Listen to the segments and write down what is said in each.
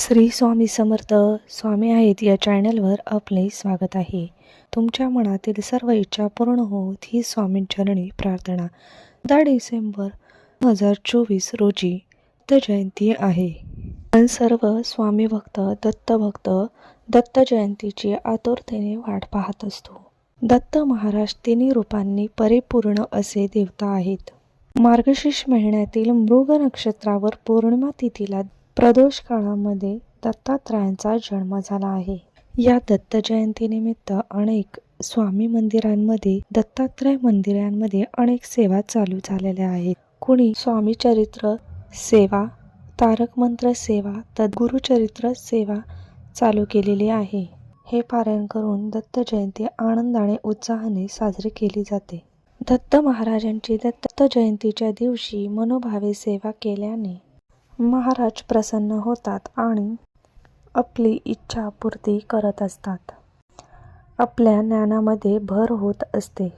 श्री स्वामी समर्थ स्वामी आहेत या चॅनलवर आपले स्वागत आहे. तुमच्या मनातील सर्व इच्छा पूर्ण होत ही स्वामींचरणी प्रार्थना. दहा डिसेंबर दोन हजार चोवीस रोजी दत्त जयंती आहे. पण सर्व स्वामी भक्त दत्त भक्त दत्त जयंतीची आतुरतेने वाट पाहत असतो. दत्त महाराज तिन्ही रूपांनी परिपूर्ण असे देवता आहेत. मार्गशीर्ष महिन्यातील मृग नक्षत्रावर पौर्णिमा तिथीला प्रदोष काळामध्ये दत्तात्रयांचा जन्म झाला आहे. या दत्त जयंतीनिमित्त अनेक स्वामी मंदिरांमध्ये दत्तात्रय मंदिरांमध्ये अनेक सेवा चालू झालेल्या आहेत. कुणी स्वामी चरित्र सेवा तारक मंत्र सेवा तद्गुरु चरित्र सेवा चालू केलेली आहे. हे पारायण करून दत्त जयंती आनंदाने उत्साहाने साजरी केली जाते. दत्त महाराजांची दत्त जयंतीच्या दिवशी मनोभावे सेवा केल्याने महाराज प्रसन्न होतात आणि आपली इच्छा पूर्ती करत असतात. आपल्या ज्ञानामध्ये भर होत असते.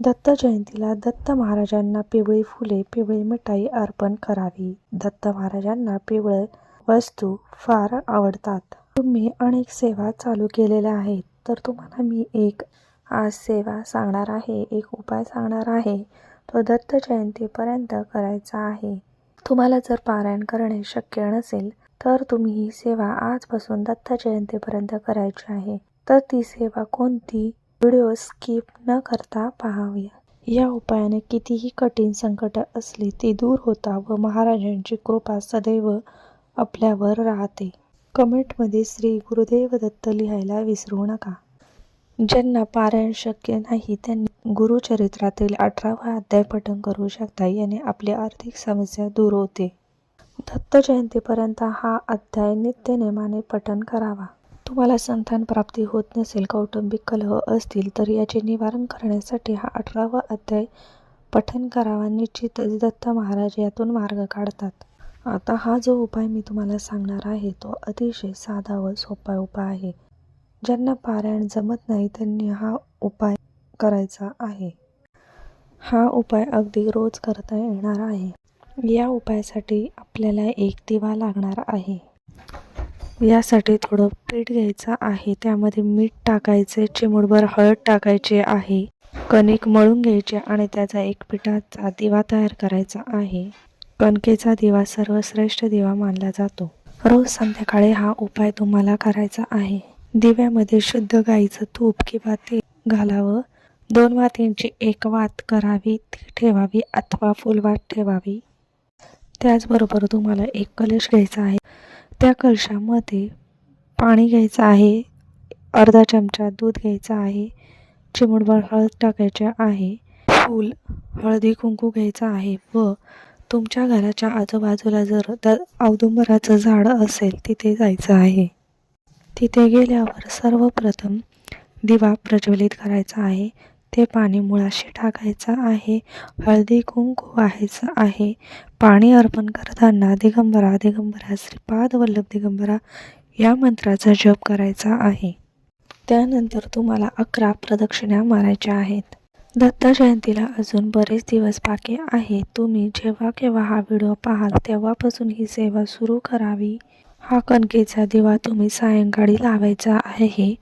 दत्त जयंतीला दत्त महाराजांना पिवळी फुले पिवळी मिठाई अर्पण करावी. दत्त महाराजांना पिवळे वस्तू फार आवडतात. तुम्ही अनेक सेवा चालू केलेल्या आहेत. तर तुम्हाला मी एक आज सेवा सांगणार आहे एक उपाय सांगणार आहे. तो दत्त जयंतीपर्यंत करायचा आहे. तुम्हाला जर पारायण करणे शक्य नसेल तर तुम्ही ही सेवा आजपासून दत्त जयंतीपर्यंत करायची आहे. तर ती सेवा कोणती? व्हिडिओ स्किप न करता पाहाव्या या उपायाने कितीही कठीण संकट असली ती दूर होता व महाराजांची कृपा सदैव आपल्यावर राहते. कमेंटमध्ये श्री गुरुदेव दत्त लिहायला विसरू नका. ज्यांना पारायण शक्य नाही त्यांनी गुरुचरित्रातील अठरावा अध्याय पठण करू शकता. याने आपली आर्थिक समस्या दूर होते. दत्त जयंतीपर्यंत हा अध्याय नित्यनेमाने पठण करावा. तुम्हाला संतान प्राप्ती होत नसेल कौटुंबिक कलह असतील तर याचे निवारण करण्यासाठी हा अठरावा अध्याय पठण करावा. निश्चितच दत्त महाराज यातून मार्ग काढतात. आता हा जो उपाय मी तुम्हाला सांगणार आहे तो अतिशय साधा व सोपा उपाय आहे. ज्यांना पारायण जमत नाही त्यांनी हा उपाय करायचा आहे. हा उपाय अगदी रोज करता येणार आहे. या उपायासाठी आपल्याला एक दिवा लागणार आहे. यासाठी थोडं पीठ घ्यायचं आहे. त्यामध्ये मीठ टाकायचे चिमूटभर हळद टाकायची आहे कणिक मळून घ्यायचे आणि त्याचा एक पिठाचा दिवा तयार करायचा आहे. कणकेचा दिवा सर्वश्रेष्ठ दिवा मानला जातो. रोज संध्याकाळी हा उपाय तुम्हाला करायचा आहे. दिव्यामध्ये शुद्ध गाईचं तूप किंवा तेल घालावं. दोन वातींची एक वात करावी ती ठेवावी अथवा फुलवात ठेवावी. त्याचबरोबर तुम्हाला एक कलश घ्यायचा आहे. त्या कलशामध्ये पाणी घ्यायचं आहे अर्धा चमचा दूध घ्यायचा आहे चिमूटभर हळद टाकायचे आहे फूल हळदी कुंकू घ्यायचं आहे व तुमच्या घराच्या आजूबाजूला जर द औदुंबराचं झाड असेल तिथे जायचं आहे. तिथे गेल्यावर सर्वप्रथम दिवा प्रज्वलित करायचा आहे. ते पाणी मुळाशी टाकायचं आहे. हळदी कुंकू व्हायचं आहे. पाणी अर्पण करताना दिगंबरा दिगंबरा श्रीपाद वल्लभ दिगंबरा या मंत्राचा जप करायचा आहे. त्यानंतर तुम्हाला अकरा प्रदक्षिणा मारायच्या आहेत. दत्त जयंतीला अजून बरेच दिवस बाकी आहे. तुम्ही जेव्हा केव्हा हा व्हिडिओ पाहाल तेव्हापासून ही सेवा सुरू करावी. हा कणकेचा दिवा तुम्ही सायंकाळी लावायचा आहे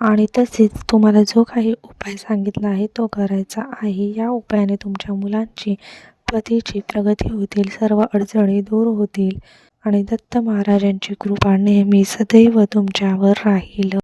आणि तसेच तुम्हाला जो काही उपाय सांगितला आहे तो करायचा आहे. या उपायाने तुमच्या मुलांची पतीची प्रगती होतील सर्व अडचणी दूर होतील आणि दत्त महाराजांची कृपा नेहमी सदैव तुमच्यावर राहील.